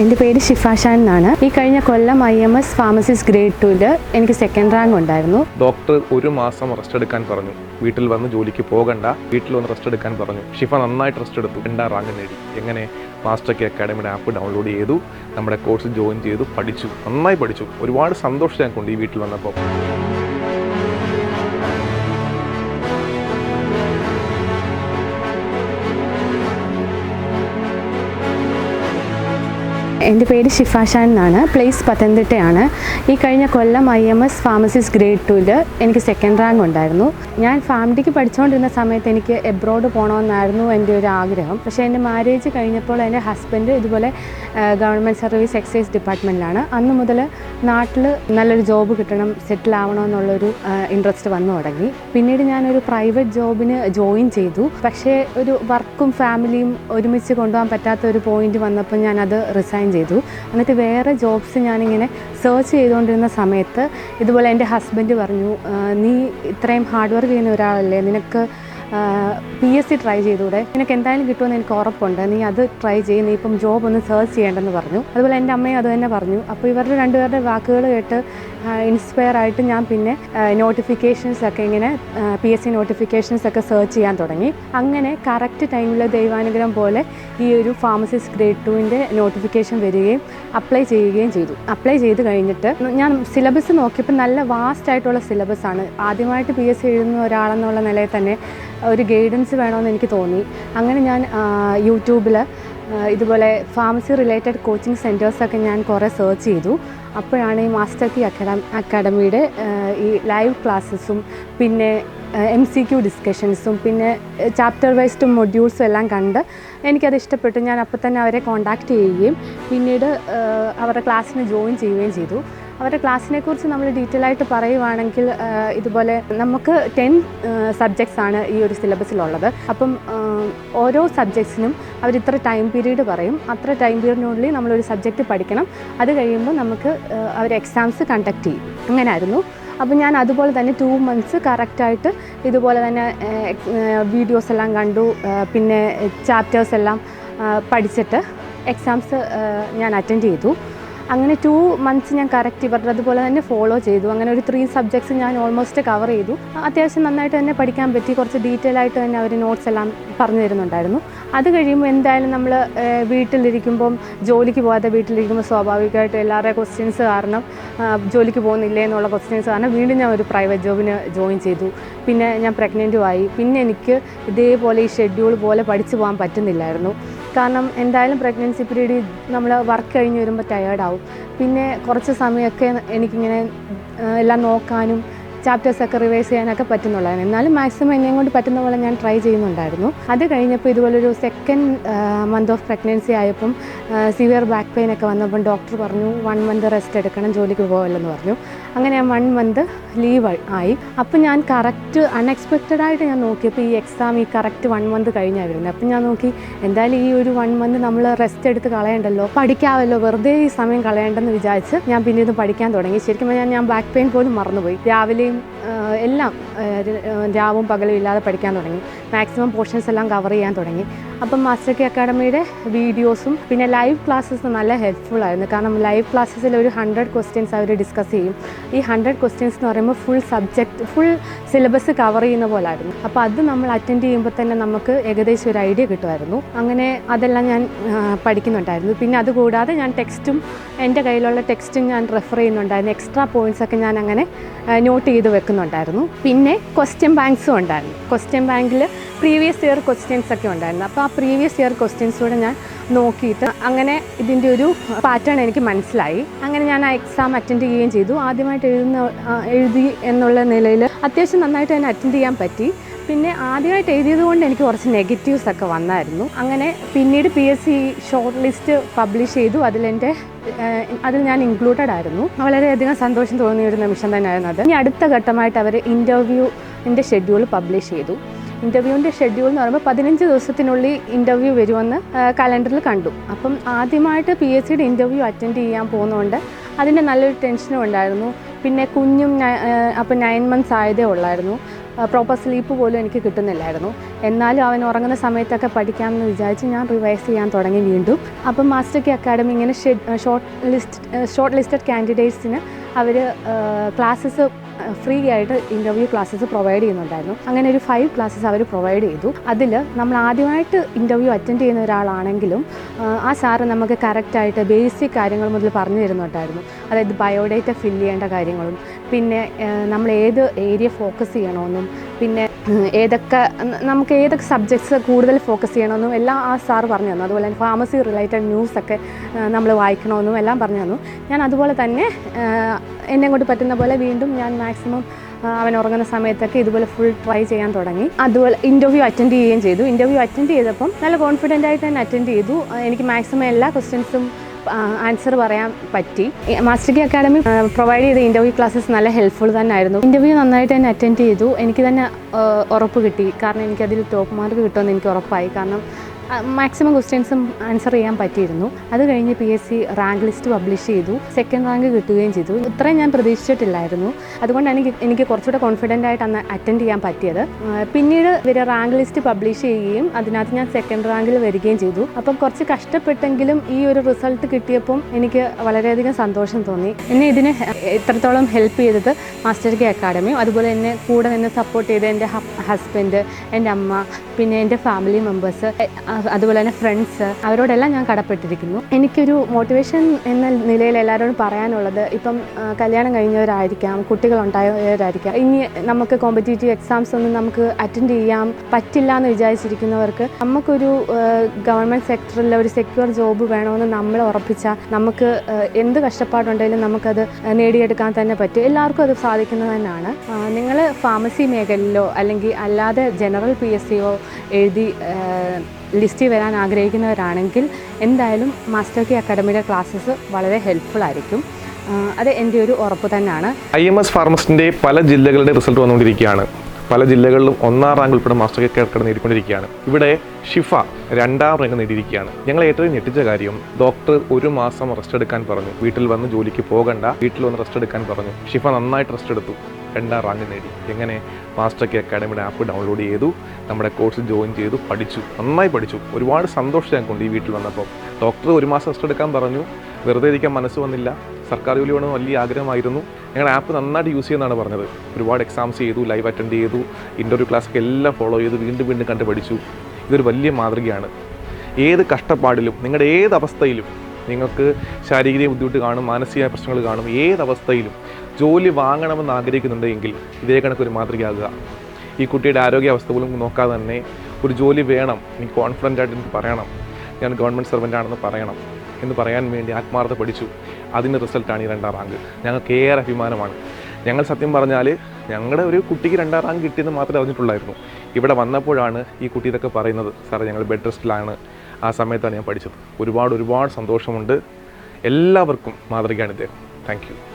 എന്റെ പേര് ഷിഫാഷാൻ എന്നാണ്. ഈ കഴിഞ്ഞ കൊല്ലം I M S pharmacist grade ടുവിൽ എനിക്ക് സെക്കൻഡ് റാങ്ക് ഉണ്ടായിരുന്നു. ഡോക്ടർ ഒരു മാസം റെസ്റ്റ് എടുക്കാൻ പറഞ്ഞു. വീട്ടിൽ വന്ന് ജോലിക്ക് പോകണ്ട. വീട്ടിൽ വന്ന് റെസ്റ്റ് എടുക്കാൻ പറഞ്ഞു. ഷിഫ നന്നായിട്ട് റെസ്റ്റ് എടുത്തു. രണ്ടാം റാങ്ക് നേടി. എങ്ങനെ? മാസ്റ്റർ കെ അക്കാഡമിയുടെ ആപ്പ് ഡൗൺലോഡ് ചെയ്തു. നമ്മുടെ കോഴ്സ് ജോയിൻ ചെയ്തു. പഠിച്ചു. നന്നായി പഠിച്ചു. ഒരുപാട് സന്തോഷം ഞങ്ങൾക്കുണ്ട് ഈ വീട്ടിൽ വന്നപ്പോൾ. എന്റെ പേര് ഷിഫാഷാൻ എന്നാണ്. പ്ലേസ് പത്തനംതിട്ടയാണ്. ഈ കഴിഞ്ഞ കൊല്ലം I M S pharmacist grade ടുവിൽ എനിക്ക് സെക്കൻഡ് റാങ്ക് ഉണ്ടായിരുന്നു. ഞാൻ ഫാമിലിക്ക് പഠിച്ചുകൊണ്ടിരുന്ന സമയത്ത് എനിക്ക് എബ്രോഡ് പോകണമെന്നായിരുന്നു എന്റെ ഒരു ആഗ്രഹം. പക്ഷേ എന്റെ മാരേജ് കഴിഞ്ഞപ്പോൾ എന്റെ ഹസ്ബൻഡ് ഇതുപോലെ ഗവൺമെന്റ് സർവീസ് എക്സൈസ് ഡിപ്പാർട്ട്മെന്റിലാണ് അന്ന് മുതൽ നാട്ടിൽ നല്ലൊരു ജോബ് കിട്ടണം സെറ്റിൽ ആവണമെന്നുള്ളൊരു ഇൻട്രസ്റ്റ് വന്നു തുടങ്ങി. പിന്നീട് ഞാനൊരു പ്രൈവറ്റ് ജോബിന് ജോയിൻ ചെയ്തു. പക്ഷേ ഒരു വർക്കും ഫാമിലിയും ഒരുമിച്ച് കൊണ്ടുപോകാൻ പറ്റാത്ത ഒരു പോയിന്റ് വന്നപ്പോൾ ഞാനത് റിസൈൻ ചെയ്തു. എന്നിട്ട് വേറെ ജോബ്സ് ഞാനിങ്ങനെ സെർച്ച് ചെയ്തുകൊണ്ടിരുന്ന സമയത്ത് ഇതുപോലെ എന്റെ ഹസ്ബൻഡ് പറഞ്ഞു നീ ഇത്രയും ഹാർഡ് വർക്ക് ചെയ്യുന്ന ഒരാളല്ലേ നിനക്ക് പി എസ് സി ട്രൈ ചെയ്തൂടെ? നിനക്ക് എന്തായാലും കിട്ടുമെന്ന് എനിക്ക് ഉറപ്പുണ്ട്. നീ അത് ട്രൈ ചെയ്യും. നീ ഇപ്പം ജോബ് ഒന്ന് സെർച്ച് ചെയ്യേണ്ടെന്ന് പറഞ്ഞു. അതുപോലെ എന്റെ അമ്മയും അത് തന്നെ പറഞ്ഞു. അപ്പോൾ ഇവരുടെ രണ്ടുപേരുടെ വാക്കുകൾ കേട്ട് ഇൻസ്പയർ ആയിട്ട് ഞാൻ പിന്നെ നോട്ടിഫിക്കേഷൻസ് ഒക്കെ ഇങ്ങനെ പി എസ് സി നോട്ടിഫിക്കേഷൻസ് ഒക്കെ സെർച്ച് ചെയ്യാൻ തുടങ്ങി. അങ്ങനെ കറക്റ്റ് ടൈമിൽ ദൈവാനുഗ്രഹം പോലെ ഈ ഒരു ഫാർമസിസ് ഗ്രേഡ് ടുവിന്റെ നോട്ടിഫിക്കേഷൻ വരികയും അപ്ലൈ ചെയ്യുകയും ചെയ്തു. അപ്ലൈ ചെയ്ത് കഴിഞ്ഞിട്ട് ഞാൻ സിലബസ് നോക്കിയപ്പോൾ നല്ല വാസ്റ്റ് ആയിട്ടുള്ള സിലബസ് ആണ്. ആദ്യമായിട്ട് പി എസ് സി എഴുതുന്ന ഒരാളെന്നുള്ള നിലയിൽ തന്നെ ഒരു ഗൈഡൻസ് വേണമെന്ന് എനിക്ക് തോന്നി. അങ്ങനെ ഞാൻ യൂട്യൂബിൽ ഇതുപോലെ ഫാർമസി റിലേറ്റഡ് കോച്ചിങ് സെന്റേഴ്സൊക്കെ ഞാൻ കുറേ സെർച്ച് ചെയ്തു. അപ്പോഴാണ് ഈ മാസ്റ്റർ കി അക്കാഡമി അക്കാഡമിയുടെ ഈ ലൈവ് ക്ലാസ്സസും പിന്നെ എം സി ക്യു ഡിസ്കഷൻസും പിന്നെ ചാപ്റ്റർ വൈസ്ഡ് മൊഡ്യൂൾസും എല്ലാം കണ്ട് എനിക്കത് ഇഷ്ടപ്പെട്ടു. ഞാൻ അപ്പോൾ തന്നെ അവരെ കോൺടാക്റ്റ് ചെയ്യുകയും പിന്നീട് അവരുടെ ക്ലാസ്സിന് ജോയിൻ ചെയ്യുകയും ചെയ്തു. അവരുടെ ക്ലാസ്സിനെ കുറിച്ച് നമ്മൾ ഡീറ്റെയിൽ ആയിട്ട് പറയുവാണെങ്കിൽ ഇതുപോലെ നമുക്ക് ടെൻ സബ്ജക്ട്സ് ആണ് ഈ ഒരു സിലബസിലുള്ളത് അപ്പം ഓരോ സബ്ജക്ട്സിനും അവർ ഇത്ര ടൈം പീരീഡ് പറയും. അത്ര ടൈം പീരീഡിനുള്ളിൽ നമ്മളൊരു സബ്ജക്റ്റ് പഠിക്കണം. അത് കഴിയുമ്പോൾ നമുക്ക് അവർ എക്സാംസ് കണ്ടക്ട് ചെയ്യും. അങ്ങനെയായിരുന്നു അപ്പോൾ ഞാൻ അതുപോലെ തന്നെ ടു മന്ത്സ് കറക്റ്റായിട്ട് ഇതുപോലെ തന്നെ വീഡിയോസ് എല്ലാം കണ്ടു. പിന്നെ ചാപ്റ്റേഴ്സ് എല്ലാം പഠിച്ചിട്ട് എക്സാംസ് ഞാൻ അറ്റൻഡ് ചെയ്തു. അങ്ങനെ ടു മന്ത്സ് ഞാൻ കറക്റ്റ് ഇവരുടെ അതുപോലെ തന്നെ ഫോളോ ചെയ്തു. അങ്ങനെ ഒരു ത്രീ സബ്ജക്ട്സ് ഞാൻ ഓൾമോസ്റ്റ് കവർ ചെയ്തു. അത്യാവശ്യം നന്നായിട്ട് തന്നെ പഠിക്കാൻ പറ്റി. കുറച്ച് ഡീറ്റെയിൽ ആയിട്ട് തന്നെ അവർ നോട്ട്സ് എല്ലാം പറഞ്ഞു തരുന്നുണ്ടായിരുന്നു. അത് കഴിയുമ്പോൾ എന്തായാലും നമ്മൾ വീട്ടിലിരിക്കുമ്പം ജോലിക്ക് പോകാതെ വീട്ടിലിരിക്കുമ്പോൾ സ്വാഭാവികമായിട്ട് എല്ലാവരുടെ ക്വസ്റ്റ്യൻസ് കാരണം ജോലിക്ക് പോകുന്നില്ലേ എന്നുള്ള ക്വസ്റ്റ്യൻസ് കാരണം വീണ്ടും ഞാൻ ഒരു പ്രൈവറ്റ് ജോബിന് ജോയിൻ ചെയ്തു. പിന്നെ ഞാൻ പ്രഗ്നന്റും ആയി. പിന്നെ എനിക്ക് ഇതേപോലെ ഈ ഷെഡ്യൂൾ പോലെ പഠിച്ചു പോകാൻ പറ്റുന്നില്ലായിരുന്നു. കാരണം എന്തായാലും പ്രഗ്നൻസി പീരീഡ് നമ്മൾ വർക്ക് കഴിഞ്ഞ് വരുമ്പോൾ ടയേർഡാവും പിന്നെ കുറച്ച് സമയമൊക്കെ എനിക്കിങ്ങനെ എല്ലാം നോക്കാനും ചാപ്റ്റേഴ്സൊക്കെ റിവൈസ് ചെയ്യാനൊക്കെ പറ്റുന്നുള്ളതാണ്. എന്നാലും മാക്സിമം എന്നെയും കൊണ്ട് പറ്റുന്ന പോലെ ഞാൻ ട്രൈ ചെയ്യുന്നുണ്ടായിരുന്നു. അത് കഴിഞ്ഞപ്പോൾ ഇതുപോലൊരു സെക്കൻഡ് മന്ത് ഓഫ് പ്രഗ്നൻസി ആയപ്പം സിവിയർ ബാക്ക് പെയിൻ ഒക്കെ വന്നപ്പം ഡോക്ടർ പറഞ്ഞു വൺ മന്ത് റെസ്റ്റ് എടുക്കണം ജോലിക്ക് പോകല്ലെന്ന് പറഞ്ഞു. അങ്ങനെ ഞാൻ വൺ മന്ത് ലീവ് ആയി. അപ്പം ഞാൻ കറക്റ്റ് അൺഎക്സ്പെക്റ്റഡ് ആയിട്ട് ഞാൻ നോക്കിയപ്പോൾ ഈ എക്സാം ഈ കറക്റ്റ് വൺ മന്ത് കഴിഞ്ഞാൽ വരുന്നത് അപ്പം ഞാൻ നോക്കി എന്തായാലും ഈ ഒരു വൺ മന്ത് നമ്മൾ റെസ്റ്റ് എടുത്ത് കളയണ്ടല്ലോ? പഠിക്കാമല്ലോ വെറുതെ ഈ സമയം കളയണ്ടെന്ന് വിചാരിച്ച് ഞാൻ പിന്നെ ഇത് പഠിക്കാൻ തുടങ്ങി. ശരിക്കും ഞാൻ ഞാൻ ബാക്ക് പെയിൻ പോലും മറന്നുപോയി. രാവിലെയും ആ, എല്ലാം രാവും പകലും ഇല്ലാതെ പഠിക്കാൻ തുടങ്ങി. മാക്സിമം പോർഷൻസ് എല്ലാം കവർ ചെയ്യാൻ തുടങ്ങി. അപ്പം മാസ്റ്റർ കെ അക്കാഡമിയുടെ വീഡിയോസും പിന്നെ ലൈവ് ക്ലാസ്സസ് നല്ല ഹെൽപ്ഫുൾ ആയിരുന്നു. കാരണം ലൈവ് ക്ലാസ്സസിൽ ഒരു ഹൺഡ്രഡ് ക്വസ്റ്റ്യൻസ് അവർ ഡിസ്കസ് ചെയ്യും. ഈ ഹൺഡ്രഡ് ക്വസ്റ്റ്യൻസ് എന്ന് പറയുമ്പോൾ full subject full syllabus cover ചെയ്യുന്ന പോലായിരുന്നു. അപ്പോൾ അത് നമ്മൾ അറ്റൻഡ് ചെയ്യുമ്പോൾ തന്നെ നമുക്ക് ഏകദേശം ഒരു ഐഡിയ കിട്ടുമായിരുന്നു. അങ്ങനെ അതെല്ലാം ഞാൻ പഠിക്കുന്നുണ്ടായിരുന്നു. പിന്നെ അതുകൂടാതെ ഞാൻ ടെക്സ്റ്റും എന്റെ കയ്യിലുള്ള ടെക്സ്റ്റും ഞാൻ റെഫർ ചെയ്യുന്നുണ്ടായിരുന്നു. എക്സ്ട്രാ പോയിന്റ്സ് ഒക്കെ ഞാൻ അങ്ങനെ നോട്ട് ചെയ്ത് വെക്കുന്നുണ്ടായിരുന്നു. പിന്നെ ക്വസ്റ്റ്യൻ ബാങ്ക്സും ഉണ്ടായിരുന്നു. ക്വസ്റ്റ്യൻ ബാങ്കിൽ പ്രീവിയസ് ഇയർ ക്വസ്റ്റ്യൻസ് ഒക്കെ ഉണ്ടായിരുന്നു. അപ്പോൾ ആ പ്രീവിയസ് ഇയർ ക്വസ്റ്റ്യൻസൂടെ ഞാൻ നോക്കിയിട്ട് അങ്ങനെ ഇതിന്റെ ഒരു പാറ്റേൺ എനിക്ക് മനസ്സിലായി. അങ്ങനെ ഞാൻ ആ എക്സാം അറ്റൻഡ് ചെയ്യുകയും ചെയ്തു. ആദ്യമായിട്ട് എഴുതുന്ന എഴുതി എന്നുള്ള നിലയിൽ അത്യാവശ്യം നന്നായിട്ട് തന്നെ അറ്റൻഡ് ചെയ്യാൻ പറ്റി. പിന്നെ ആദ്യമായിട്ട് എഴുതിയത് കൊണ്ട് എനിക്ക് കുറച്ച് നെഗറ്റീവ്സ് ഒക്കെ വന്നായിരുന്നു. അങ്ങനെ പിന്നീട് P S C short list publish ചെയ്തു. അതിലെന്റെ അതിൽ ഞാൻ ഇൻക്ലൂഡഡ് ആയിരുന്നു. വളരെയധികം സന്തോഷം തോന്നിയ ഒരു നിമിഷം തന്നെയായിരുന്നു അത്. ഇനി അടുത്ത ഘട്ടമായിട്ട് അവർ ഇന്റർവ്യൂവിന്റെ ഷെഡ്യൂൾ പബ്ലിഷ് ചെയ്തു. ഇന്റർവ്യൂവിന്റെ ഷെഡ്യൂൾ എന്ന് പറയുമ്പോൾ പതിനഞ്ച് ദിവസത്തിനുള്ളിൽ ഇന്റർവ്യൂ വരുമെന്ന് കലണ്ടറിൽ കണ്ടു. അപ്പം ആദ്യമായിട്ട് പി എസ് സിയുടെ ഇന്റർവ്യൂ അറ്റൻഡ് ചെയ്യാൻ പോകുന്നതുകൊണ്ട് അതിന്റെ നല്ലൊരു ടെൻഷനും ഉണ്ടായിരുന്നു. പിന്നെ കുഞ്ഞും അപ്പം നയൻ മന്ത്സ് ആയതേ ഉള്ളായിരുന്നു. പ്രോപ്പർ സ്ലീപ്പ് പോലും എനിക്ക് കിട്ടുന്നില്ലായിരുന്നു. എന്നാലും അവൻ ഉറങ്ങുന്ന സമയത്തൊക്കെ പഠിക്കാമെന്ന് വിചാരിച്ച് ഞാൻ റിവൈസ് ചെയ്യാൻ തുടങ്ങി വീണ്ടും. അപ്പം മാസ്റ്റർ കെ അക്കാഡമി ഇങ്ങനെ ഷെഡ് ഷോർട്ട് ലിസ്റ്റ് ഷോർട്ട് ലിസ്റ്റഡ് കാൻഡിഡേറ്റ്സിന് അവർ ക്ലാസ്സസ് ഫ്രീ ആയിട്ട് ഇന്റർവ്യൂ ക്ലാസ്സസ് പ്രൊവൈഡ് ചെയ്യുന്നുണ്ടായിരുന്നു. അങ്ങനെ ഒരു ഫൈവ് ക്ലാസ്സസ് അവർ പ്രൊവൈഡ് ചെയ്തു. അതിൽ നമ്മൾ ആദ്യമായിട്ട് ഇന്റർവ്യൂ അറ്റൻഡ് ചെയ്യുന്ന ഒരാളാണെങ്കിലും ആ, സാറ് നമുക്ക് കറക്റ്റായിട്ട് ബേസിക് കാര്യങ്ങൾ മുതൽ പറഞ്ഞു തരുന്നുണ്ടായിരുന്നു. അതായത് ബയോഡേറ്റ ഫില്ല് ചെയ്യേണ്ട കാര്യങ്ങളും പിന്നെ നമ്മൾ ഏത് ഏരിയ ഫോക്കസ് ചെയ്യണമെന്നും പിന്നെ ഏതൊക്കെ നമുക്ക് ഏതൊക്കെ സബ്ജക്ട്സ് കൂടുതൽ ഫോക്കസ് ചെയ്യണമെന്നും എല്ലാം ആ സാർ പറഞ്ഞു തന്നു. അതുപോലെ തന്നെ ഫാർമസി റിലേറ്റഡ് ന്യൂസൊക്കെ നമ്മൾ വായിക്കണമെന്നും എല്ലാം പറഞ്ഞു തന്നു. ഞാൻ അതുപോലെ തന്നെ എന്നെ കൊണ്ട് പറ്റുന്ന പോലെ വീണ്ടും ഞാൻ മാക്സിമം അവൻ ഉറങ്ങുന്ന സമയത്തൊക്കെ ഇതുപോലെ ഫുൾ ട്രൈ ചെയ്യാൻ തുടങ്ങി. അതുപോലെ ഇന്റർവ്യൂ അറ്റൻഡ് ചെയ്യുകയും ചെയ്തു. ഇന്റർവ്യൂ അറ്റൻഡ് ചെയ്തപ്പം നല്ല കോൺഫിഡന്റ് ആയിട്ട് തന്നെ അറ്റൻഡ് ചെയ്തു. എനിക്ക് മാക്സിമം എല്ലാ ക്വസ്റ്റ്യൻസും ആൻസർ പറയാൻ പറ്റി. മാസ്റ്റർ കെ അക്കാഡമി പ്രൊവൈഡ് ചെയ്ത ഇന്റർവ്യൂ ക്ലാസ്സസ് നല്ല ഹെൽപ്ഫുൾ തന്നെ ആയിരുന്നു ഇന്റർവ്യൂ നന്നായിട്ട് തന്നെ അറ്റൻഡ് ചെയ്തു. എനിക്ക് തന്നെ ഉറപ്പ് കിട്ടി. കാരണം എനിക്കതിൽ ടോപ്പ് മാർക്ക് കിട്ടുമെന്ന് എനിക്ക് ഉറപ്പായി. കാരണം മാക്സിമം ക്വസ്റ്റ്യൻസും ആൻസർ ചെയ്യാൻ പറ്റിയിരുന്നു. അത് കഴിഞ്ഞ് P S C rank list publish ചെയ്തു. സെക്കൻഡ് റാങ്ക് കിട്ടുകയും ചെയ്തു. ഇത്രയും ഞാൻ പ്രതീക്ഷിച്ചിട്ടില്ലായിരുന്നു. അതുകൊണ്ടാണ് എനിക്ക് എനിക്ക് കുറച്ചുകൂടെ കോൺഫിഡന്റ് ആയിട്ട് അന്ന് അറ്റൻഡ് ചെയ്യാൻ പറ്റിയത്. പിന്നീട് ഇവർ റാങ്ക് ലിസ്റ്റ് പബ്ലിഷ് ചെയ്യുകയും അതിനകത്ത് ഞാൻ സെക്കൻഡ് റാങ്കിൽ വരികയും ചെയ്തു. അപ്പം കുറച്ച് കഷ്ടപ്പെട്ടെങ്കിലും ഈ ഒരു റിസൾട്ട് കിട്ടിയപ്പം എനിക്ക് വളരെയധികം സന്തോഷം തോന്നി. എന്നെ ഇതിന് എത്രത്തോളം ഹെൽപ്പ് ചെയ്തത് മാസ്റ്റർ കെ അക്കാഡമിയും അതുപോലെ എന്നെ കൂടെ നിന്ന് സപ്പോർട്ട് ചെയ്ത എന്റെ ഹസ്ബൻഡ് എന്റെ അമ്മ പിന്നെ എന്റെ ഫാമിലി മെമ്പേഴ്സ് അതുപോലെ തന്നെ ഫ്രണ്ട്സ് അവരോടെല്ലാം ഞാൻ കടപ്പെട്ടിരിക്കുന്നു. എനിക്കൊരു മോട്ടിവേഷൻ എന്ന നിലയിൽ എല്ലാവരോടും പറയാനുള്ളത് ഇപ്പം കല്യാണം കഴിഞ്ഞവരായിരിക്കാം കുട്ടികളുണ്ടായവരായിരിക്കാം. ഇനി നമുക്ക് കോമ്പറ്റേറ്റീവ് എക്സാംസ് ഒന്നും നമുക്ക് അറ്റൻഡ് ചെയ്യാൻ പറ്റില്ല എന്ന് വിചാരിച്ചിരിക്കുന്നവർക്ക് നമുക്കൊരു ഗവൺമെന്റ് സെക്ടറിൽ ഒരു സെക്യൂർ ജോബ് വേണമെന്ന് നമ്മൾ ഉറപ്പിച്ചാൽ നമുക്ക് എന്ത് കഷ്ടപ്പാടുണ്ടെങ്കിലും നമുക്കത് നേടിയെടുക്കാൻ തന്നെ പറ്റും. എല്ലാവർക്കും അത് സാധിക്കുന്നത് തന്നെയാണ്. നിങ്ങൾ ഫാർമസി മേഖലയിലോ അല്ലെങ്കിൽ അല്ലാതെ ജനറൽ പി എസ് സിയോ എഴുതി ലിസ്റ്റിൽ വരാൻ ആഗ്രഹിക്കുന്നവരാണെങ്കിൽ എന്തായാലും മാസ്റ്റർ കി അക്കാഡമിയുടെ ക്ലാസ്സസ് വളരെ ഹെൽപ്ഫുൾ ആയിരിക്കും. അത് എന്റെ ഒരു ഉറപ്പ് തന്നെയാണ്. ഐ എം എസ് ഫാർമസിന്റെ പല ജില്ലകളുടെ റിസൾട്ട് വന്നുകൊണ്ടിരിക്കുകയാണ്. പല ജില്ലകളിലും ഒന്നാം റാങ്ക് ഉൾപ്പെടെ മാസ്റ്റർ കെ അക്കാഡമി നേടിക്കൊണ്ടിരിക്കുകയാണ്. ഇവിടെ ഷിഫ രണ്ടാം റാങ്ക് നേടിയിരിക്കുകയാണ്. ഞങ്ങൾ ഏറ്റവും ഞെട്ടിച്ച കാര്യം ഡോക്ടർ ഒരു മാസം റെസ്റ്റ് എടുക്കാൻ പറഞ്ഞു. വീട്ടിൽ വന്ന് ജോലിക്ക് പോകണ്ട വീട്ടിൽ വന്ന് റെസ്റ്റ് എടുക്കാൻ പറഞ്ഞു. ഷിഫ നന്നായിട്ട് റെസ്റ്റ് എടുത്തു. രണ്ടാം റാങ്ക് നേടി. എങ്ങനെ മാസ്റ്റർ കെ അക്കാഡമിയുടെ ആപ്പ് ഡൗൺലോഡ് ചെയ്തു നമ്മുടെ കോഴ്സ് ജോയിൻ ചെയ്തു പഠിച്ചു നന്നായി പഠിച്ചു. ഒരുപാട് സന്തോഷം ഞങ്ങൾക്കുണ്ട് ഈ വീട്ടിൽ വന്നപ്പോൾ. ഡോക്ടർ ഒരു മാസം റെസ്റ്റ് എടുക്കാൻ പറഞ്ഞു. വെറുതെ ഇരിക്കാൻ മനസ്സ് വന്നില്ല. സർക്കാർ ജോലി വേണമെന്ന് വലിയ ആഗ്രഹമായിരുന്നു. ഞങ്ങളുടെ ആപ്പ് നന്നായിട്ട് യൂസ് ചെയ്യുന്നതാണ് പറഞ്ഞത്. ഒരുപാട് എക്സാംസ് ചെയ്തു ലൈവ് അറ്റൻഡ് ചെയ്തു ഇന്റർവ്യൂ ക്ലാസ്സൊക്കെ എല്ലാം ഫോളോ ചെയ്തു വീണ്ടും വീണ്ടും കണ്ട് പഠിച്ചു ഇതൊരു വലിയ മാതൃകയാണ്. ഏത് കഷ്ടപ്പാടിലും നിങ്ങളുടെ ഏത് അവസ്ഥയിലും നിങ്ങൾക്ക് ശാരീരിക ബുദ്ധിമുട്ട് കാണും മാനസിക പ്രശ്നങ്ങൾ കാണും ഏതവസ്ഥയിലും ജോലി വാങ്ങണമെന്ന് ആഗ്രഹിക്കുന്നുണ്ടെങ്കിൽ ഇതേ കണക്കൊരു മാതൃകയാകുക. ഈ കുട്ടിയുടെ ആരോഗ്യാവസ്ഥ പോലും നോക്കാതെ തന്നെ ഒരു ജോലി വേണം എനിക്ക് കോൺഫിഡന്റ് ആയിട്ട് എനിക്ക് പറയണം ഞാൻ ഗവൺമെന്റ് സർവന്റ് ആണെന്ന് പറയണം എന്ന് പറയാൻ വേണ്ടി ആത്മാർത്ഥ പഠിച്ചു. അതിന്റെ റിസൾട്ടാണ് ഈ രണ്ടാം റാങ്ക് ഞങ്ങൾക്ക് ഏറെ അഭിമാനമാണ്. ഞങ്ങൾ സത്യം പറഞ്ഞാൽ ഞങ്ങളുടെ ഒരു കുട്ടിക്ക് രണ്ടാം റാങ്ക് കിട്ടിയെന്ന് മാത്രമേ അറിഞ്ഞിട്ടുള്ളായിരുന്നു. ഇവിടെ വന്നപ്പോഴാണ് ഈ കുട്ടി ഇതൊക്കെ പറയുന്നത് സാറേ ഞങ്ങൾ ബെഡ് റെസ്റ്റിലാണ് ആ സമയത്താണ് ഞാൻ പഠിച്ചത്. ഒരുപാട് ഒരുപാട് സന്തോഷമുണ്ട്. എല്ലാവർക്കും മാതൃകയാണ് ഇദ്ദേഹം. താങ്ക്